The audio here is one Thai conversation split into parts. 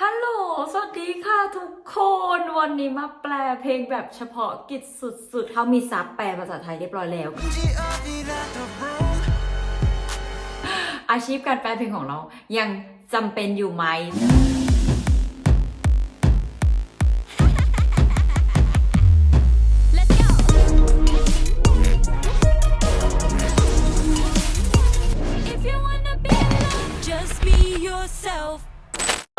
ฮัลโหล สวัสดีค่ะทุกคน วันนี้มาแปลเพลงแบบเฉพาะกิจสุดๆ เขามีซับแปลภาษาไทยเรียบร้อยแล้ว อาชีพการแปลเพลงของเรายังจำเป็นอยู่ไหม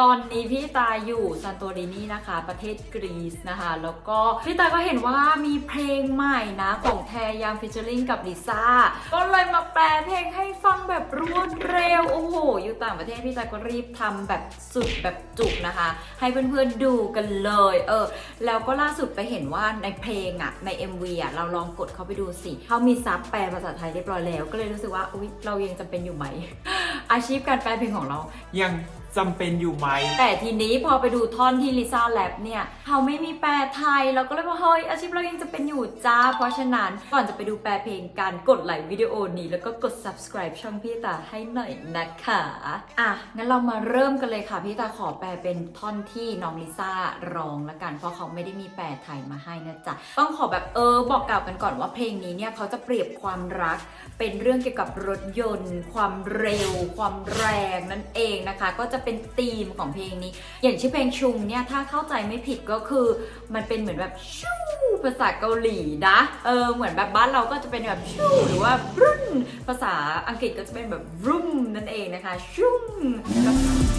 ตอนนี้พี่ตาอยู่ซานโตรินีนะคะ ประเทศกรีซนะคะ แล้วก็พี่ตาก็เห็นว่ามีเพลงใหม่นะ ของแทยังฟิชเชอร์ลิงกับลิซ่า ก็เลยมาแปลเพลงให้ฟังแบบรวดเร็ว โอ้โห อยู่ต่างประเทศพี่ตาก็รีบทำแบบสุดแบบจุกนะคะ ให้เพื่อนๆดูกันเลย เออ แล้วก็ล่าสุดไปเห็นว่าในเพลงอะใน MV อะเราลองกดเข้าไปดูสิเขามีซับแปลภาษาไทยเรียบร้อยแล้ว ก็เลยรู้สึกว่าอุ๊ยเรายังจำเป็นอยู่ไหมอาชีพการแปลเพลงของเรายัง จำเป็นอยู่ไหม แต่ทีนี้พอไปดูท่อนที่ลิซ่าแรปเนี่ยเขาไม่มีแปลไทยเราก็เลยว่าเฮ้ยอาชีพเรายังจะเป็นอยู่จ้า เพราะฉะนั้นก่อนจะไปดูแปลเพลงกันกดไลค์วิดีโอนี้ แล้วก็กด subscribe ช่องพี่ตาให้หน่อยนะคะอะงั้นเรามาเริ่มกันเลยค่ะพี่ตาขอแปลเป็นท่อนที่น้องลิซ่าร้องละกัน เพราะเขาไม่ได้มีแปลไทยมาให้นะจ๊ะต้องขอแบบเออบอกกล่าวกันก่อนว่าเพลงนี้เนี่ยเขาจะเปรียบความรัก เป็นเรื่องเกี่ยวกับรถยนต์ ความเร็ว ความแรงนั่นเองนะคะ ก็จะเป็นธีมของเพลงนี้ อย่างชื่อเพลงชุงเนี่ยถ้าเข้าใจไม่ผิดก็คือมันเป็นเหมือนแบบชูภาษาเกาหลีนะเออเหมือนแบบบ้านเราก็จะเป็นแบบชูหรือว่ารุ่นภาษาอังกฤษก็จะเป็นแบบรุ่มนั่นเองนะคะชุง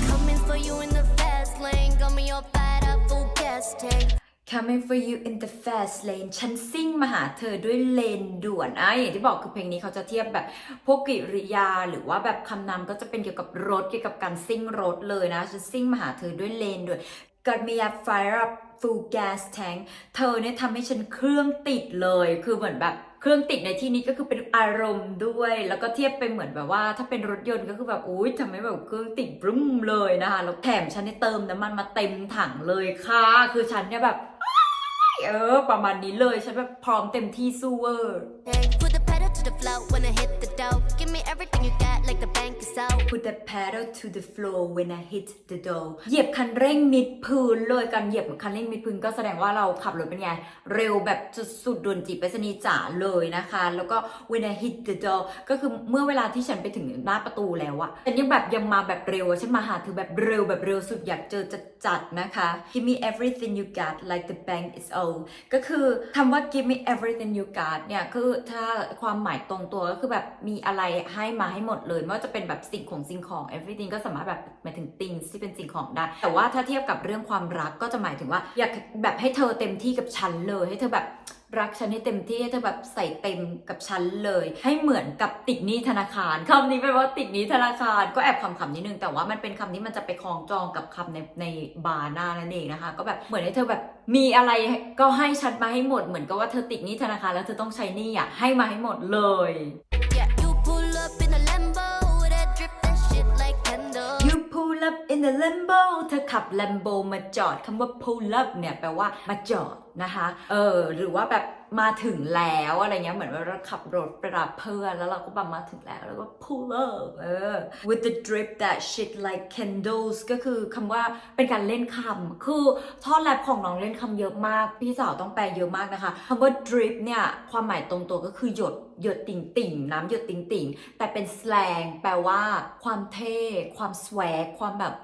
Coming for you in the fast lane. Got me all fired up, full gas tank. Coming for you in the fast lane ฉันซิ่งมาหาเธอด้วยเลนด่วนอะอย่างที่บอกคือเพลงนี้เขาจะเทียบแบบพวกกริยาหรือว่าแบบคำนำก็จะเป็นเกี่ยวกับรถเกี่ยวกับการซิ่งรถเลยนะ ฉันซิ่งมาหาเธอด้วยเลนด่วน Got me up fire up full gas tank เธอเนี่ยทำให้ฉันเครื่องติดเลย คือเหมือนแบบ ครื่องติดในที่นี้ก็คือเป็นอารมณ์ด้วย แล้วก็เทียบไปเหมือนแบบว่า ถ้าเป็นรถยนต์ก็คือแบบอุ้ยทำให้แบบเครื่องติดรุ่มเลยนะคะแล้วแถมฉันเนี่ยเติมน้ำมันมาเต็มถังเลยค่ะ คือฉันเนี่ยแบบ เออ ประมาณนี้เลยฉันแบบพร้อมเต็มที่ซูเวอร์ the floor when I hit the dough. Give me everything you got, like the bank is out. Put the pedal to the floor when I hit the door เหยียบคันเร่งมิดพื้นเลยการเหยียบคันเร่งมิดพื้นก็แสดงว่าเราขับรถเป็นไงเร็วแบบสุดๆด่วนจีบไปสนีจ๋าเลยนะคะ แล้วก็ when I hit the door ก็คือเมื่อเวลาที่ฉันไปถึงหน้าประตูแล้วอะฉันยังแบบยังมาแบบเร็วอะฉันมาหาเธอแบบเร็วแบบเร็วสุดอยากเจอจัดๆนะคะ Give me everything you got like the bank is old ก็คือคำว่า give me everything you got เนี่ยคือถ้าความหมายตรงตัวก็คือแบบมีอะไรให้มาให้หมดเลยไม่ว่าจะเป็นแบบสิ่งของสิ่งของ everything ก็สามารถแบบหมายถึง things ที่เป็นสิ่งของได้ แต่ว่าถ้าเทียบกับเรื่องความรักก็จะหมายถึงว่าอยากแบบให้เธอเต็มที่กับฉันเลยให้เธอแบบรักฉันให้เต็มที่ให้เธอแบบใส่เต็มกับฉันเลย ให้เหมือนกับติดหนี้ธนาคารคำนี้แปลว่าติดหนี้ธนาคารก็แอบคำคำนิดนึงแต่ว่ามันเป็นคำที่มันจะไปคล้องจองกับคำในในบาร์หน้านั่นเองนะคะ ก็แบบเหมือนให้เธอแบบมีอะไรก็ให้ฉันมาให้หมดเหมือนกับว่าเธอติดหนี้ธนาคารแล้วเธอต้องใช้หนี้อะให้มาให้หมดเลย Yeah, you pull up in a Lambo, that drip that shit like Kendall. You pull up in the Lambo เธอขับ Lambo มาจอดคำว่า pull up เนี่ยแปลว่ามาจอดนะคะ เออ หรือว่าแบบมาถึงแล้วอะไรเงี้ย เหมือนว่าเราขับรถไปรับเพื่อนแล้วเราก็แบบมาถึงแล้ว แล้วก็ pull up เออ with the drip that shit like candles ก็คือคำว่าเป็นการเล่นคำ คือท่อนแรปของน้องเล่นคำเยอะมาก พี่สาวต้องแปลเยอะมากนะคะคำว่า drip เนี่ย ความหมายตรงตัวก็คือหยดหยดติ่งติ่งน้ำหยดติ่งติ่งแต่เป็นสลงแปลว่า ความเท่ ความสวกความแบบ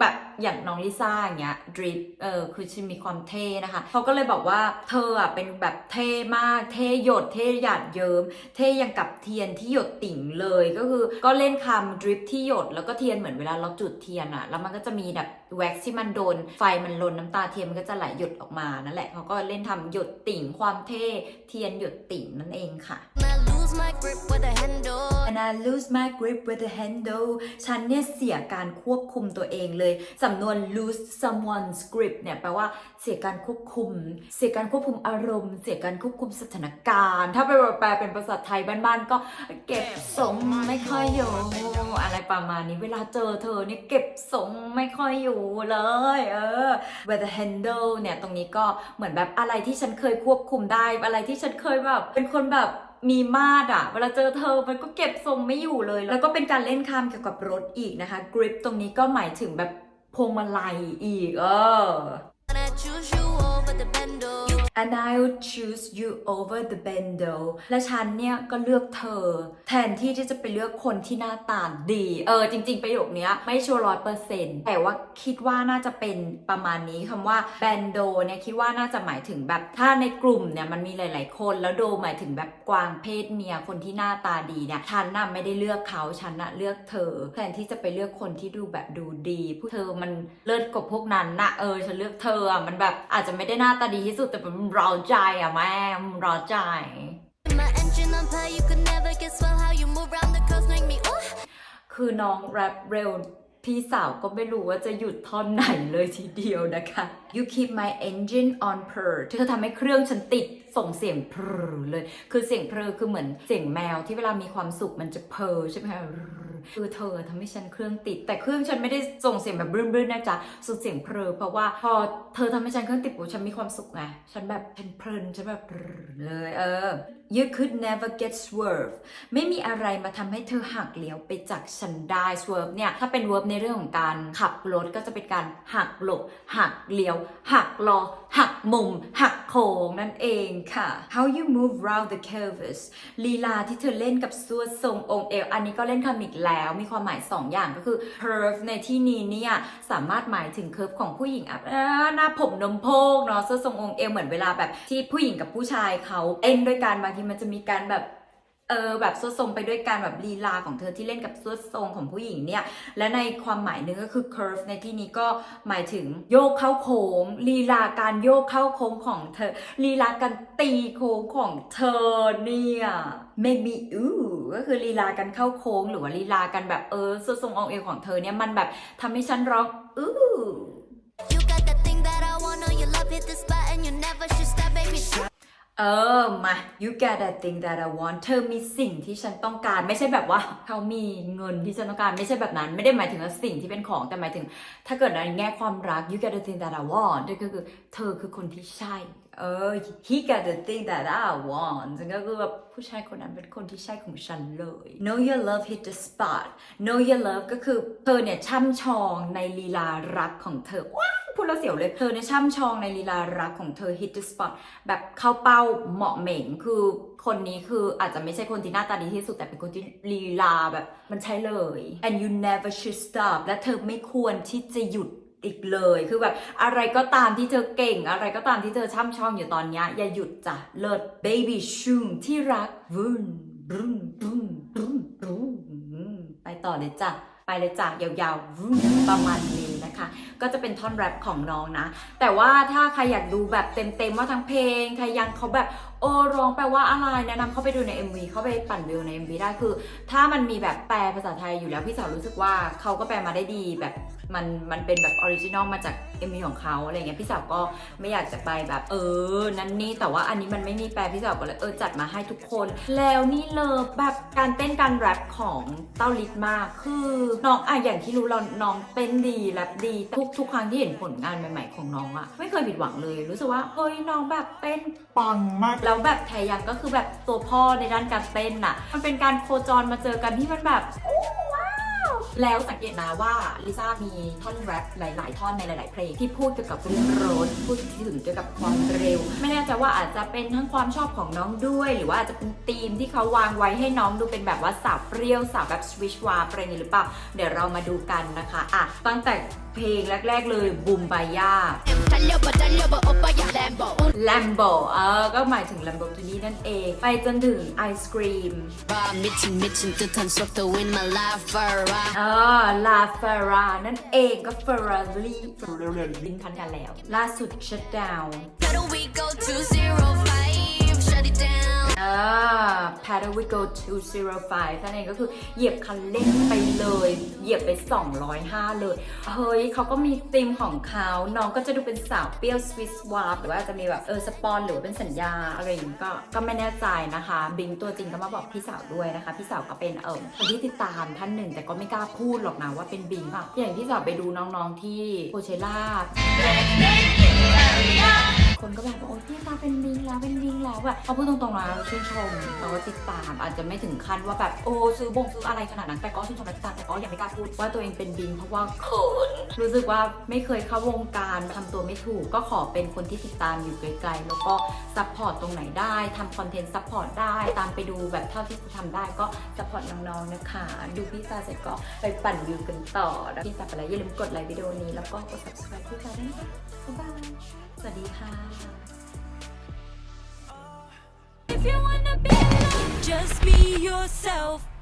แบบอย่างน้องลิซ่าอย่างเงี้ยดริปเออคือฉันมีความเท่นะคะเขาก็เลยบอกว่าเธออะเป็นแบบเท่มากเท่หยดเท่หยาดเยิ้มเท่ยังกับเทียนที่หยดติ่งเลยก็คือก็เล่นคำดริปที่หยดแล้วก็เทียนเหมือนเวลาเราจุดเทียนอะแล้วมันก็จะมีแบบแว็กซ์ที่มันโดน ไฟมันลนน้ำตาเทียนมันก็จะไหลหยดออกมานั่นแหละเขาก็เล่นทำหยดติ่งความเท่เทียนหยดติ่งนั่นเองค่ะ lose my grip with a handle. and I lose my grip with the handle ฉันเนี่ยเสียการควบคุมตัวเองเลย สำนวน lose someone's grip เนี่ยแปลว่าเสียการควบคุม เสียการควบคุมอารมณ์ เสียการควบคุมสถานการณ์ ถ้าไปแปลเป็นภาษาไทยบ้านๆก็เก็บทรงไม่ค่อยอยู่ อะไรประมาณนี้ เวลาเจอเธอเนี่ยเก็บทรงไม่ค่อยอยู่เลย เออ with the handle เนี่ยตรงนี้ก็เหมือนแบบอะไรที่ฉันเคยควบคุมได้ อะไรที่ฉันเคยแบบเป็นคนแบบ มีมาดอะเวลาเจอเธอมันก็เก็บทรงไม่อยู่เลย แล้วก็เป็นการเล่นคำเกี่ยวกับรถอีกนะคะกริปตรงนี้ก็หมายถึงแบบพวงมาลัยอีก เออ the bendo. and I'll choose you over the bendo และฉันเนี่ยก็เลือกเธอ แทนที่ที่จะไปเลือกคนที่หน้าตาดี เออ จริง ๆ ประโยคเนี้ยไม่ชัวร์ร้อยเปอร์เซ็นต์แต่ว่าคิดว่าน่าจะเป็นประมาณนี้คำว่า bando เนี่ยคิดว่าน่าจะหมายถึงแบบถ้าในกลุ่มเนี่ยมันมีหลาย ๆ คนแล้วโดหมายถึงแบบกวางเพศเมียคนที่หน้าตาดีเนี่ยฉันน่ะไม่ได้เลือกเขาฉันน่ะเลือกเธอ แทนที่จะไปเลือกคนที่ดูแบบดูดีผู้เธอมันเลิศกว่าพวกนั้นนะเออฉันเลือกเธออะมันแบบอาจจะไม่ได้หน้าตาดีที่สุดแต่มันเราใจอะแม่มันเราใจ My engine on fire, you could never guess well how you move around the curves make me ooh. คือน้องแรปเร็วพี่สาวก็ไม่รู้ว่าจะหยุดท่อนไหนเลยทีเดียวนะคะ You keep my engine on purr เธอทำให้เครื่องฉันติด ส่งเสียงพรเลย คือเสียงเพอคือเหมือนเสียงแมวที่เวลามีความสุขมันจะเพอใช่ไหมคะคือเธอทำให้ฉันเครื่องติด แต่เครื่องฉันไม่ได้ส่งเสียงแบบบรื้นๆนะจ๊ะส่งเสียงเพลอเพราะว่าพอเธอทำให้ฉันเครื่องติดปุ๊บฉันมีความสุขไงฉันแบบเพลินฉันแบบเลยเออ You could never get swerve ไม่มีอะไรมาทำให้เธอหักเลี้ยวไปจากฉันได้ swerve เนี่ย ถ้าเป็น verb ในเรื่องของการขับรถก็จะเป็นการหักหลบ หักเลี้ยว หักล้อหักมุม หักโค้งนั่นเองค่ะ How you move round the curves ลีลาที่เธอเล่นกับสวนทรงองค์เอว อันนี้ก็เล่นคำอีกแล้ว มีความหมาย 2 อย่างก็คือ curve ในที่นี้เนี่ย สามารถหมายถึง curve ของผู้หญิงอะหน้าผมนมโพกเนาะสวนทรงองค์เอวเหมือนเวลาแบบที่ผู้หญิงกับผู้ชายเขาเอ็นด้วยกันบางทีมันจะมีการแบบ เออแบบสวดทรงไปด้วยการแบบลีลาของเธอที่เล่นกับสวดทรงของผู้หญิงเนี่ย และในความหมายนึงก็คือ curve ในที่นี้ก็หมายถึงโยกเข้าโค้งลีลาการโยกเข้าโค้งของเธอลีลาการตีโค้งของเธอเนี่ย make me ooh ก็คือลีลาการเข้าโค้งหรือว่าลีลาการแบบเออสวดทรงองเอวของเธอเนี่ยมันแบบทำให้ฉันร้อง ooh You got that thing that I want, know you love hit the spot and you never should stop, baby. เออมา you get that thing that I want เธอมีสิ่งที่ฉันต้องการ ไม่ใช่แบบว่าเขามีเงินที่ฉันต้องการไม่ใช่แบบนั้น ไม่ได้หมายถึงว่าสิ่งที่เป็นของแต่หมายถึง ถ้าเกิดในแง่ความรัก you get the thing that I want ก็คือเธอคือคนที่ใช่ เออ he got the thing that I want ก็คือแบบผู้ชายคนนั้นเป็นคนที่ใช่ของฉันเลย know your love hit the spot know your love ก็คือเธอเนี่ยช่ำชองในลีลารักของเธอว้า แล้วเสียวเลยเธอเนี่ยช่ำชองในลีลารักของเธอ hit the spot แบบเข้าเป้าเหมาะเหม่งคือคนนี้คืออาจจะไม่ใช่คนที่หน้าตาดีที่สุดแต่เป็นคนที่ลีลาแบบมันใช่เลย and you never should stop และเธอไม่ควรที่จะหยุดอีกเลยคือแบบอะไรก็ตามที่เธอเก่ง อะไรก็ตามที่เธอช่ำชองอยู่ตอนนี้อย่าหยุดจ้ะเลิศ baby shoom ที่รักวุ้นรุนรุนรุนรุนไปต่อเลยจ้ะไปเลยจ้ะยาวๆประมาณนี้ นะคะ ก็จะเป็นท่อนแรปของน้องนะ แต่ว่าถ้าใครอยากดูแบบเต็มๆว่าทั้งเพลงใครยังเขาแบบโอ้ร้องแปลว่าอะไรแนะนำเข้าไปดูใน MV เข้าไปปั่นวิวใน MV ได้คือ ถ้ามันมีแบบแปลภาษาไทยอยู่แล้วพี่สาวรู้สึกว่าเขาก็แปลมาได้ดีแบบ มันมันเป็นแบบออริจินอลมาจาก MV ของเขาอะไรเงี้ยพี่สาวก็ไม่อยากจะไปแบบเออ นั่นนี่แต่ว่าอันนี้มันไม่มีแปลพี่สาวก็เลยเออจัดมาให้ทุกคน แล้วนี่เลยแบบการเต้นการแรปของเต้าลิศมากคือน้องอะอย่างที่รู้เราน้องเต้นดีแรปดีทุกทุกครั้งที่เห็นผลงานใหม่ ๆ ของน้องอะไม่เคยผิดหวังเลย รู้สึกว่าเฮ้ยน้องแบบเต้นปังมากแล้วแบบแทยังก็คือแบบตัวพ่อในด้านการเต้นน่ะมันเป็นการโคจรมาเจอกันที่มันแบบ แล้วสังเกตนะว่าลิซ่ามีท่อนแรปหลาย ๆ ท่อนในหลาย ๆ เพลงที่พูดเกี่ยวกับรุ่องรถพูดถึงเกี่ยวกับความเร็ว ไม่แน่ใจว่าอาจจะเป็นทั้งความชอบของน้องด้วย หรือว่าอาจจะเป็นธีมที่เขาวางไว้ให้น้องดูเป็นแบบว่าสาวเปรี้ยวสาวแบบสวิชวาอะไรนี้หรือเปล่าเดี๋ยวเรามาดูกันนะคะอะตั้งแต่เพลงแรก ๆ เลยบูมบาย่าแลมโบเออก็หมายถึงแลมโบกินี่นั่นเอง ไปจนถึงไอศครีมเออลาเฟรานั่นเองก็ Ferrari เร็วลิงก์พันกันแล้ว ล่าสุด shut down Better we go to paddle we go 205นั่นเองก็คือเหยียบคันเร่งไปเลย เหยียบไป 205 เลย เฮ้ยเขาก็มีธีมของเขาน้องก็จะดูเป็นสาวเปรี้ยวสวิสวาร์หรือว่าจะมีแบบเออสปอนหรือว่าเป็นสัญญาอะไรอย่างนี้ก็ก็ไม่แน่ใจนะคะ บิงตัวจริงก็มาบอกพี่สาวด้วยนะคะ พี่สาวก็เป็นเออคนที่ติดตามท่านหนึ่ง แต่ก็ไม่กล้าพูดหรอกนะว่าเป็นบิงค่ะอย่างที่สาวไปดูน้องๆที่โคเชล่า คนก็แบบว่าโอ๊ยพี่ตาเป็นบิงแล้วเป็นบิงแล้วแบบเขาพูดตรงๆนะชื่นชมเราก็ติดตามอาจจะไม่ถึงขั้นว่าแบบโอ้ซื้อบงซื้ออะไรขนาดนั้นแต่ก็ชื่นชมและติดตามแต่ก็ยังไม่กล้าพูดว่าตัวเองเป็นบิงเพราะว่าเขินรู้สึกว่าไม่เคยเข้าวงการทำตัวไม่ถูก ก็ขอเป็นคนที่ติดตามอยู่ไกลๆแล้วก็ซัพพอร์ตตรงไหนได้ทำคอนเทนต์ซัพพอร์ตได้ ตามไปดูแบบเท่าที่จะทำได้ก็ซัพพอร์ตน้องๆนะคะ ดูพี่ซาเสร็จก็ไปปั่นวิวกันต่อแล้วพี่ซาไปแล้วอย่าลืมกดไลค์วิดีโอนี้ แล้วก็กด subscribe พี่ซาด้วยนะคะบ๊ายบาย สวัสดีค่ะ If you wanna be alone, just be yourself.